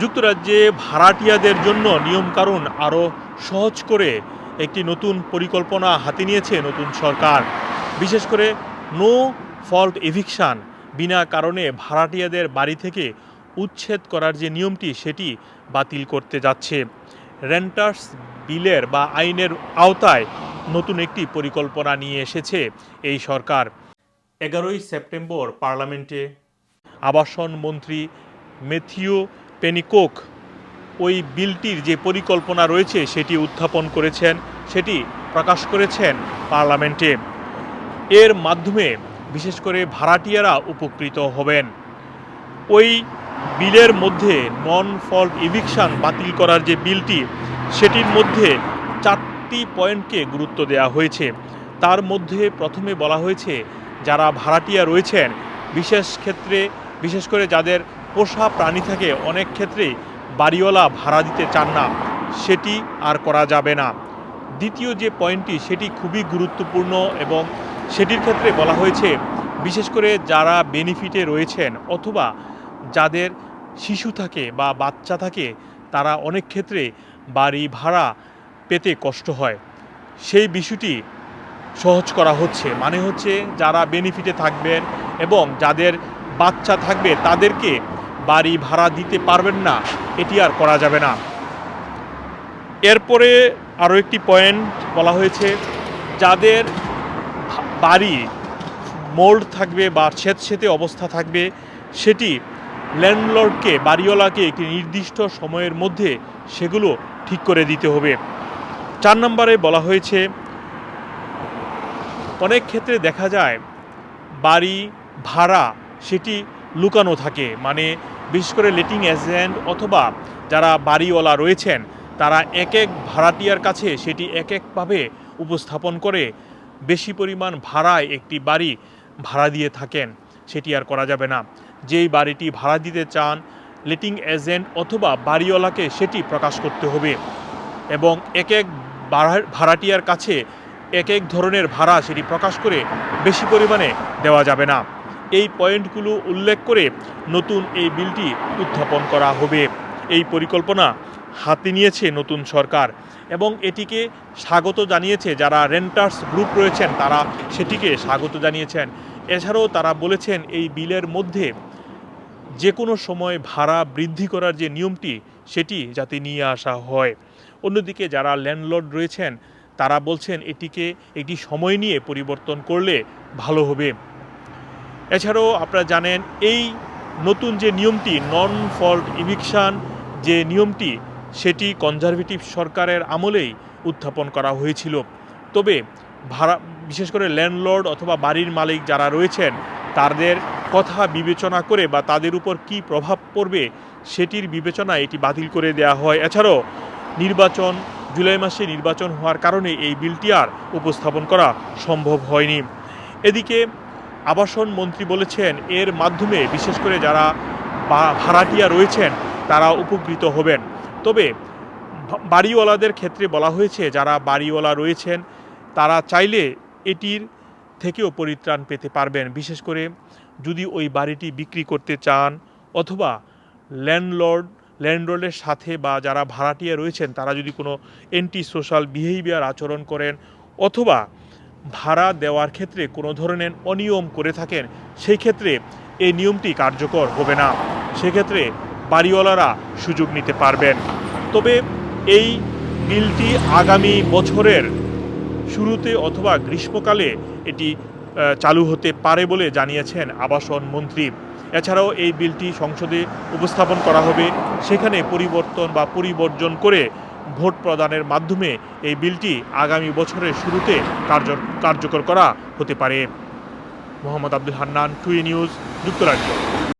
যুক্তরাজ্যে ভাড়াটিয়াদের জন্য নিয়মকানুন আরও সহজ করে একটি নতুন পরিকল্পনা হাতে নিয়েছে নতুন সরকার। বিশেষ করে নো ফল্ট এভিকশন বিনা কারণে ভাড়াটিয়াদের বাড়ি থেকে উচ্ছেদ করার যে নিয়মটি, সেটি বাতিল করতে যাচ্ছে। রেন্টার্স বিলের বা আইনের আওতায় নতুন একটি পরিকল্পনা নিয়ে এসেছে এই সরকার। এগারোই সেপ্টেম্বর পার্লামেন্টে আবাসন মন্ত্রী মেথিও পেনিকোক, ওই বিলটির যে পরিকল্পনা রয়েছে সেটি উত্থাপন করেছেন, সেটি প্রকাশ করেছেন পার্লামেন্টে। এর মাধ্যমে বিশেষ করে ভাড়াটিয়ারা উপকৃত হবেন। ওই বিলের মধ্যে নন ফল্ট ইভিকশন বাতিল করার যে বিলটি, সেটির মধ্যে চারটি পয়েন্টকে গুরুত্ব দেওয়া হয়েছে। তার মধ্যে প্রথমে বলা হয়েছে, যারা ভাড়াটিয়া রয়েছেন, বিশেষ ক্ষেত্রে, বিশেষ করে যাদের পোষা প্রাণী থাকে অনেক ক্ষেত্রেই বাড়িওয়ালা ভাড়া দিতে চান না। সেটি আর করা যাবে না। দ্বিতীয় যে পয়েন্টটি, সেটি খুবই গুরুত্বপূর্ণ এবং সেটির ক্ষেত্রে বলা হয়েছে, বিশেষ করে যারা বেনিফিটে রয়েছেন অথবা যাদের শিশু থাকে বা বাচ্চা থাকে, তারা অনেক ক্ষেত্রে বাড়ি ভাড়া পেতে কষ্ট হয়। সেই বিষয়টি সহজ করা হচ্ছে। মানে হচ্ছে, যারা বেনিফিটে থাকবেন এবং যাদের বাচ্চা থাকবে, তাদেরকে বাড়ি ভাড়া দিতে পারবেন না, এটি আর করা যাবে না। এরপরে আরও একটি পয়েন্ট বলা হয়েছে, যাদের বাড়ি মোল্ড থাকবে বা স্যাঁতস্যাঁতে অবস্থা থাকবে, সেটি ল্যান্ডলর্ডকে, বাড়িওয়ালাকে একটি নির্দিষ্ট সময়ের মধ্যে সেগুলো ঠিক করে দিতে হবে। চার নম্বরে বলা হয়েছে, অনেক ক্ষেত্রে দেখা যায় বাড়ি ভাড়া সেটি লুকানো থাকে। মানে বিশেষ করে লেটিং এজেন্ট অথবা যারা বাড়িওয়ালা রয়েছেন, তারা এক এক ভাড়াটিয়ার কাছে সেটি এক একভাবে উপস্থাপন করে বেশি পরিমাণ ভাড়ায় একটি বাড়ি ভাড়া দিয়ে থাকেন। সেটি আর করা যাবে না। যেই বাড়িটি ভাড়া দিতে চান, লেটিং এজেন্ট অথবা বাড়িওয়ালাকে সেটি প্রকাশ করতে হবে এবং এক এক ভাড়াটিয়ার কাছে এক এক ধরনের ভাড়া সেটি প্রকাশ করে বেশি পরিমাণে দেওয়া যাবে না। এই পয়েন্টগুলো উল্লেখ করে নতুন এই বিলটি উত্থাপন করা হবে। এই পরিকল্পনা হাতে নিয়েছে নতুন সরকার এবং এটিকে স্বাগত জানিয়েছে যারা রেন্টার্স গ্রুপ রয়েছেন তারা সেটিকে স্বাগত জানিয়েছেন। এছাড়াও তারা বলেছেন এই বিলের মধ্যে যে কোনো সময় ভাড়া বৃদ্ধি করার যে নিয়মটি, সেটি যাতে নিয়ে আসা হয়। অন্যদিকে যারা ল্যান্ডলর্ড রয়েছেন, তারা বলছেন এটিকে একটি সময় নিয়ে পরিবর্তন করলে ভালো হবে। এছাড়াও আপনারা জানেন, এই নতুন যে নিয়মটি নন ফল্ট ইভিকশান যে নিয়মটি, সেটি কনজারভেটিভ সরকারের আমলেই উত্থাপন করা হয়েছিল। তবে ভাড়া, বিশেষ করে ল্যান্ডলর্ড অথবা বাড়ির মালিক যারা রয়েছেন, তাদের কথা বিবেচনা করে বা তাদের উপর কি প্রভাব পড়বে, সেটির বিবেচনা এটি বাতিল করে দেওয়া হয়। এছাড়াও নির্বাচন, জুলাই মাসে নির্বাচন হওয়ার কারণে এই বিলটি আর উপস্থাপন করা সম্ভব হয়নি। এদিকে আবাসন মন্ত্রী বলেছেন, এর মাধ্যমে বিশেষ করে যারা ভাড়াটিয়া রয়েছেন, তারা উপকৃত হবেন। তবে বাড়িওয়ালাদের ক্ষেত্রে বলা হয়েছে, যারা বাড়িওয়ালা রয়েছেন, তারা চাইলে এটির থেকেও পরিত্রাণ পেতে পারবেন। বিশেষ করে যদি ওই বাড়িটি বিক্রি করতে চান অথবা ল্যান্ডলর্ড, ল্যান্ডলর্ডের সাথে বা যারা ভাড়াটিয়া রয়েছেন, তারা যদি কোনো এন্টি সোশ্যাল বিহেভিয়ার আচরণ করেন অথবা ভাড়া দেওয়ার ক্ষেত্রে কোনো ধরনের অনিয়ম করে থাকেন, সেই ক্ষেত্রে এই নিয়মটি কার্যকর হবে না। সেক্ষেত্রে বাড়িওয়ালারা সুযোগ নিতে পারবেন। তবে এই বিলটি আগামী বছরের শুরুতে অথবা গ্রীষ্মকালে এটি চালু হতে পারে বলে জানিয়েছেন আবাসন মন্ত্রী। এছাড়াও এই বিলটি সংসদে উপস্থাপন করা হবে। সেখানে পরিবর্তন বা পরিবর্জন করে ভোট প্রদানের মাধ্যমে এই বিলটি আগামী বছরের শুরুতে কার্য, কার্যকর করা হতে পারে। মোহাম্মদ আব্দুল হান্নান টুই নিউজ, যুক্তরাজ্য।